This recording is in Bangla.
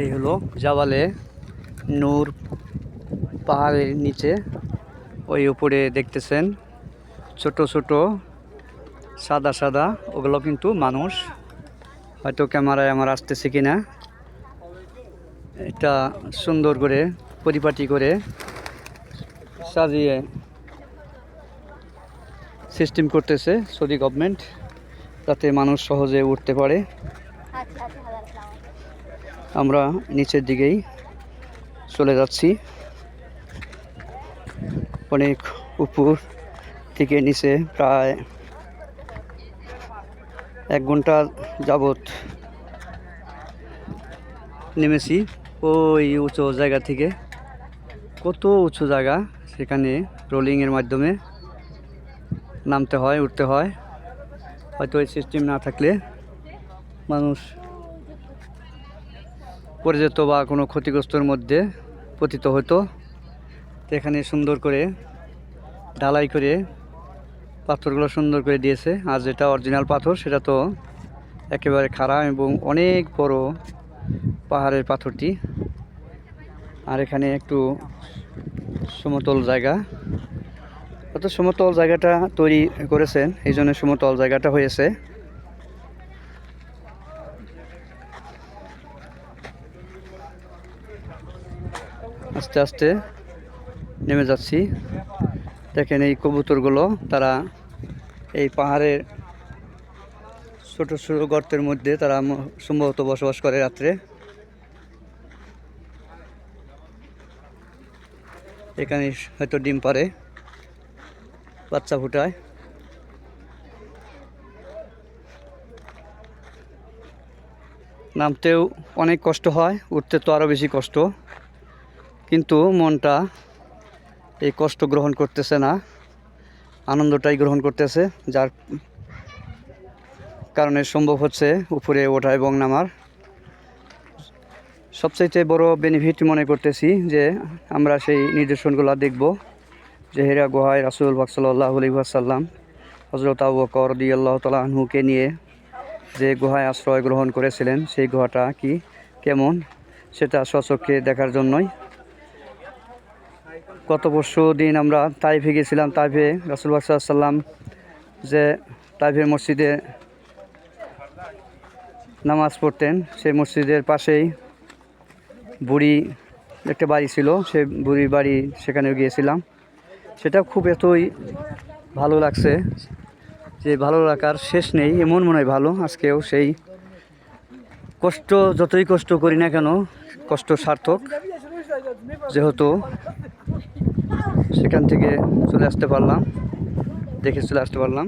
এই হলো জাবালে নূর পাহাড়ের নিচে। ওই উপরে দেখতেছেন ছোট ছোট, সাদা সাদা। ওগুলো কিন্তু মানুষ। হয়তো ক্যামেরায় আমার আসতেছে কি না এটা সুন্দর করে, পরিপাটি করে সাজিয়ে সিস্টেম করতেছে সৌদি গভর্নমেন্ট যাতে মানুষ সহজে উঠতে পারে। আমরা নিচের দিকেই চলে যাচ্ছি। অনেক উপর থেকে নিচে প্রায় এক ঘণ্টা যাবত নেমেছি ওই উঁচু জায়গা থেকে। কত উঁচু জায়গা? সেখানে রোলিংয়ের মাধ্যমে নামতে হয়, উঠতে হয়। হয়তো এই সিস্টেম না থাকলে মানুষ পড়ে যেত বা কোনো ক্ষতিগ্রস্তর মধ্যে পতিত হতো। তো এখানে সুন্দর করে ঢালাই করে পাথরগুলো সুন্দর করে দিয়েছে। আর যেটা অরিজিনাল পাথর, সেটা তো একেবারে খারাপ এবং অনেক বড় পাহাড়ের পাথরটি। আর এখানে একটু সমতল জায়গা। অত সমতল জায়গাটা তৈরি করেছেন, এই জন্য সমতল জায়গাটা হয়েছে। আস্তে আস্তে নেমে যাচ্ছি। দেখেন এই কবুতরগুলো, তারা এই পাহাড়ের ছোট ছোট গর্তের মধ্যে তারা সম্ভবত বসবাস করে রাত্রে। এখানে হয়তো ডিম পারে বাচ্চা ফুটায়। নামতেও অনেক কষ্ট হয়, উঠতে তো আরও বেশি কষ্ট। কিন্তু মনটা এই কষ্ট গ্রহণ করতেছে না, আনন্দটাই গ্রহণ করতেছে, যার কারণে সম্ভব হচ্ছে উপরে ওঠা এবং নামার। সবচাইতে বড় বেনিফিট মনে করতেছি যে আমরা সেই নিদর্শনগুলো দেখব, যে হেরা গুহায় রাসুল বাকসাল্লাহ আলহিহাসাল্লাম হজরত আবু দি আল্লাহ তালা আনহুকে নিয়ে যে গুহায় আশ্রয় গ্রহণ করেছিলেন, সেই গুহাটা কি কেমন, সেটা স্বচক্ষে দেখার জন্যই গত পরশু দিন আমরা তাইফে গেছিলাম, তাইফে রাসুল সাল্লাম যে তাইফের মসজিদে নামাজ পড়তেন। সেই মসজিদের পাশেই বুড়ি একটা বাড়ি ছিল সে বুড়ির বাড়ি সেখানেও গিয়েছিলাম। সেটা খুব এতই ভালো লাগছে যে ভালো লাগার শেষ নেই, এমন মনে হয় ভালো। আজকেও সেই কষ্ট, যতই কষ্ট করি না কেন, কষ্ট সার্থক। যেহেতু সেখান থেকে চলে আসতে পারলাম দেখে চলে আসতে পারলাম।